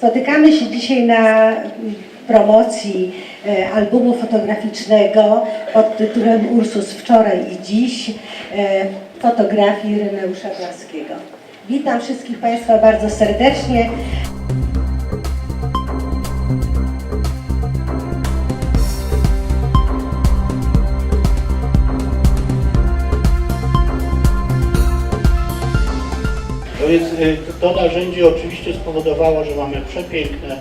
Spotykamy się dzisiaj na promocji e, albumu fotograficznego pod tytułem Ursus wczoraj i dziś e, fotografii Reneusza Głaskiego. Witam wszystkich Państwa bardzo serdecznie. Y, to narzędzie oczywiście spowodowało, że mamy przepiękne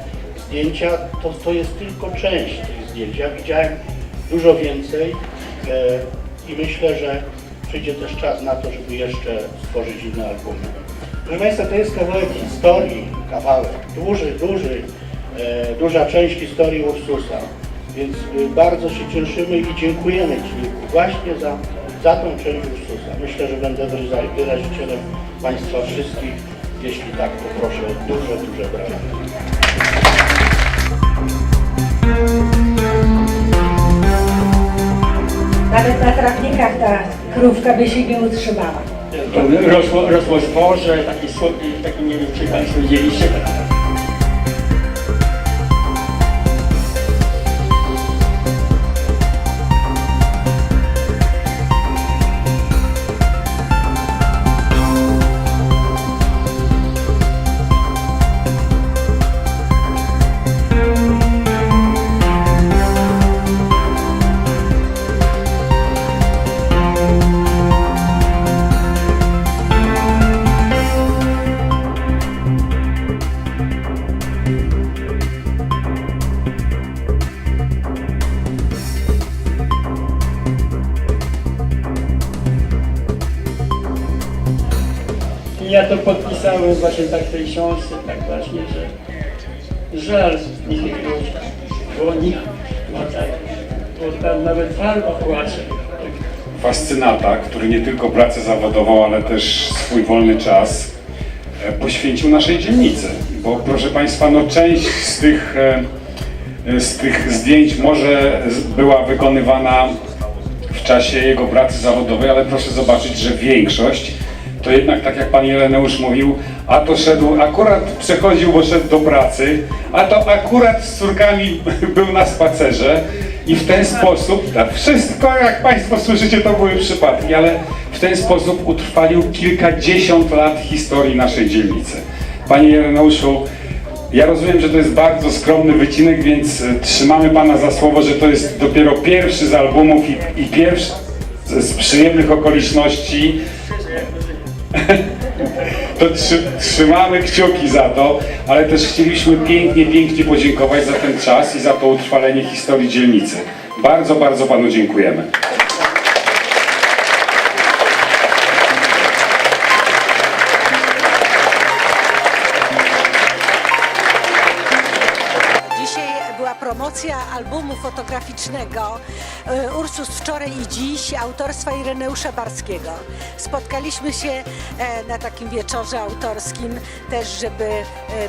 zdjęcia. To, to jest tylko część tych zdjęć. Ja widziałem dużo więcej e, i myślę, że przyjdzie też czas na to, żeby jeszcze stworzyć inne albumy. Proszę Państwa, to jest kawałek historii, kawałek, duży, duży, e, duża część historii Ursusa. Więc y, bardzo się cieszymy i dziękujemy Ci właśnie za, za tą część Ursusa. Myślę, że będę wyrazi- wyrazicielem Państwa wszystkich. Jeśli tak, poproszę o duże, duże brawa. Nawet na trawnikach ta krówka by się nie utrzymała. Rosło, rosło zboże, taki taki nie wiem czy Państwo widzieliście. I ja to podpisałem właśnie tak w tej książce, tak właśnie, że żal niekiego, bo nikt ma tak, bo tam nawet farba płacze. fascynata, który nie tylko pracę zawodową, ale też swój wolny czas e, poświęcił naszej dzielnicy. Bo proszę Państwa, no część z tych, e, z tych zdjęć może była wykonywana w czasie jego pracy zawodowej, ale proszę zobaczyć, że większość to jednak, tak jak Pan Jeleneusz mówił, a to szedł, akurat przechodził, bo szedł do pracy, a to akurat z córkami był na spacerze i w ten sposób, tak, wszystko jak Państwo słyszycie to były przypadki, ale w ten sposób utrwalił kilkadziesiąt lat historii naszej dzielnicy. Panie Jereneuszu, ja rozumiem, że to jest bardzo skromny wycinek, więc e, trzymamy Pana za słowo, że to jest dopiero pierwszy z albumów i, i pierwszy z przyjemnych okoliczności. To trzy, trzymamy kciuki za to, ale też chcieliśmy pięknie, pięknie podziękować za ten czas i za to utrwalenie historii dzielnicy. Bardzo, bardzo Panu dziękujemy. Promocja albumu fotograficznego e, Ursus wczoraj i dziś autorstwa Ireneusza Barskiego. Spotkaliśmy się e, na takim wieczorze autorskim też, żeby e,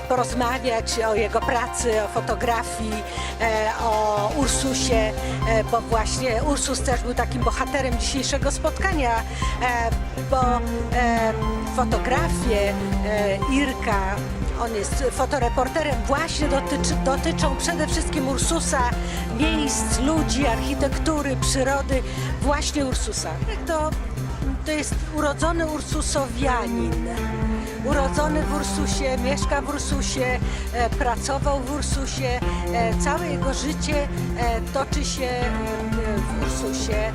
porozmawiać o jego pracy, o fotografii, e, o Ursusie, bo właśnie Ursus też był takim bohaterem dzisiejszego spotkania, bo fotografie Irka on jest fotoreporterem, właśnie dotyczy, dotyczą przede wszystkim Ursusa, miejsc, ludzi, architektury, przyrody, właśnie Ursusa. To, to jest urodzony Ursusowianin. Urodzony w Ursusie, mieszka w Ursusie, e, pracował w Ursusie, e, całe jego życie e, toczy się w Ursusie.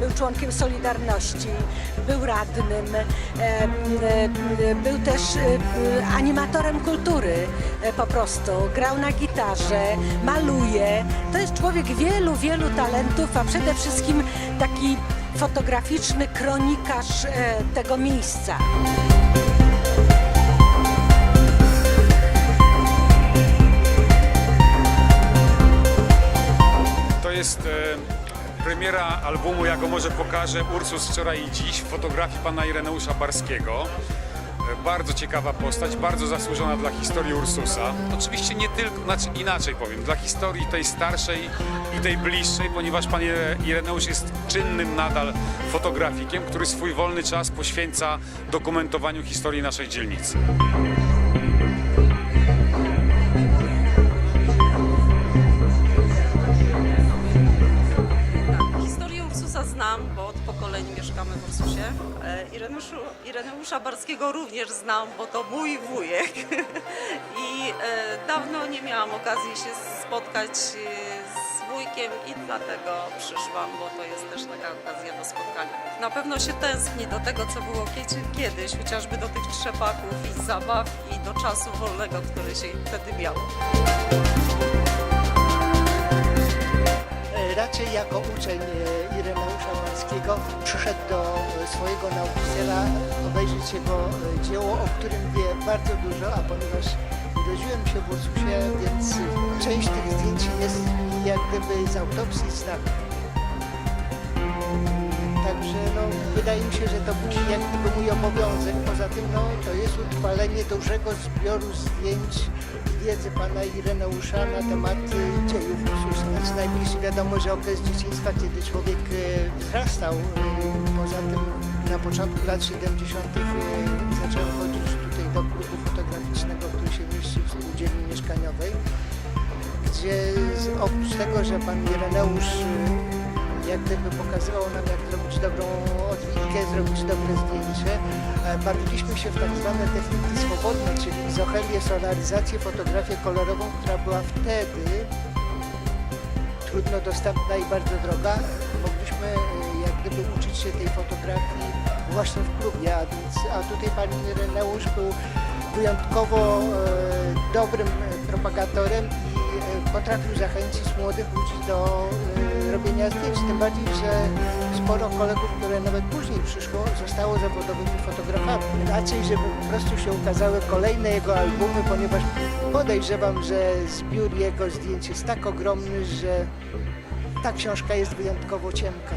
Był członkiem Solidarności, był radnym, był też animatorem kultury e, po prostu. Grał na gitarze, maluje. To jest człowiek wielu, wielu talentów, a przede wszystkim taki fotograficzny kronikarz e, tego miejsca. Albumu, ja go może pokażę, Ursus wczoraj i dziś, fotografii pana Ireneusza Barskiego. E, Bardzo ciekawa postać, bardzo zasłużona dla historii Ursusa. Oczywiście nie tylko, znaczy inaczej powiem, dla historii tej starszej i tej bliższej, ponieważ pan Ire- Ireneusz jest czynnym nadal fotografikiem, który swój wolny czas poświęca dokumentowaniu historii naszej dzielnicy. Mieszkamy w Ursusie. E, Ireneuszu, Ireneusza Barskiego również znam, bo to mój wujek. I e, dawno nie miałam okazji się spotkać e, z wujkiem i dlatego przyszłam, bo to jest też taka okazja do spotkania. Na pewno się tęskni do tego, co było kie- kiedyś, chociażby do tych trzepaków i zabaw i do czasu wolnego, który się wtedy miało. Raczej jako uczeń Przyszedł do e, swojego nauczyciela obejrzeć jego e, dzieło, o którym wie bardzo dużo, a ponieważ urodziłem się w Ursusie, więc część tych zdjęć jest jak gdyby z autopsji znaku. Także no, wydaje mi się, że to był jak mój obowiązek. Poza tym no, to jest utrwalenie dużego zbioru zdjęć wiedzy pana Ireneusza na temat y, dziejów Ursusa. Znaczy, najbliżej wiadomo, że okres dzieciństwa, kiedy człowiek y, wzrastał. y, Poza tym na początku lat 70. y, zacząłem chodzić tutaj do klubu fotograficznego, który się mieści w spółdzielni mieszkaniowej gdzie oprócz tego, że pan Ireneusz jak gdyby pokazywał nam, jak zrobić dobrą odwitkę, zrobić dobre zdjęcie, e, bawiliśmy się w tak zwane techniki swobodne, czyli izochelię, solaryzację, fotografię kolorową, która była wtedy trudno dostępna i bardzo droga. Mogliśmy e, jak gdyby uczyć się tej fotografii właśnie w klubie, a, a tutaj pan Ireneusz był wyjątkowo e, dobrym propagatorem i potrafił zachęcić młodych ludzi do zdjęć. Tym bardziej, że sporo kolegów, które nawet później przyszło, zostało zawodowymi fotografami. Raczej, żeby po prostu się ukazały kolejne jego albumy, ponieważ podejrzewam, że zbiór jego zdjęć jest tak ogromny, że ta książka jest wyjątkowo cienka.